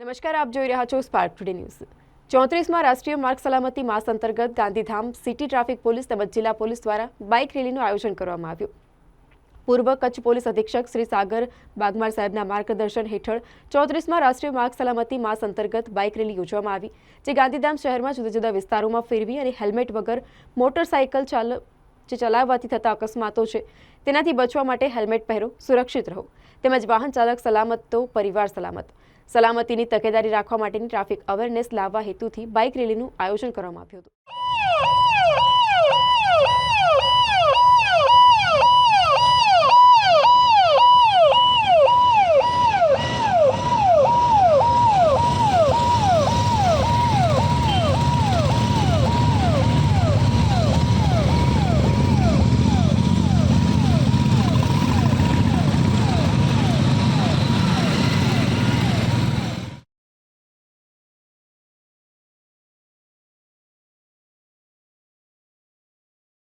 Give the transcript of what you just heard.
નમસ્કાર, આપ જોઈ રહ્યા છો સ્પાર્ક ટુડે ન્યૂઝ ચોત્રીસમાં રાષ્ટ્રીય માર્ગ સલામતી માસ અંતર્ગત ગાંધીધામ સિટી ટ્રાફિક પોલીસ તેમજ જિલ્લા પોલીસ દ્વારા બાઇક રેલીનું આયોજન કરવામાં આવ્યું. પૂર્વ કચ્છ પોલીસ અધિક્ષક શ્રી સાગર બાગમાર સાહેબના માર્ગદર્શન હેઠળ ચોત્રીસમાં રાષ્ટ્રીય માર્ગ સલામતી માસ અંતર્ગત બાઇક રેલી યોજવામાં આવી, જે ગાંધીધામ શહેરમાં જુદા જુદા વિસ્તારોમાં ફેરવી અને હેલ્મેટ વગર મોટરસાઇકલ ચાલ જે ચલાવવાથી થતા અકસ્માતો છે, તેનાથી બચવા માટે હેલ્મેટ પહેરો, સુરક્ષિત રહો. તેમજ વાહન ચાલક સલામત તો પરિવાર સલામત. સલામતીની તકેદારી રાખવા માટેની ટ્રાફિક અવેરનેસ લાવવા હેતુથી બાઇક રેલીનું આયોજન કરવામાં આવ્યું હતું.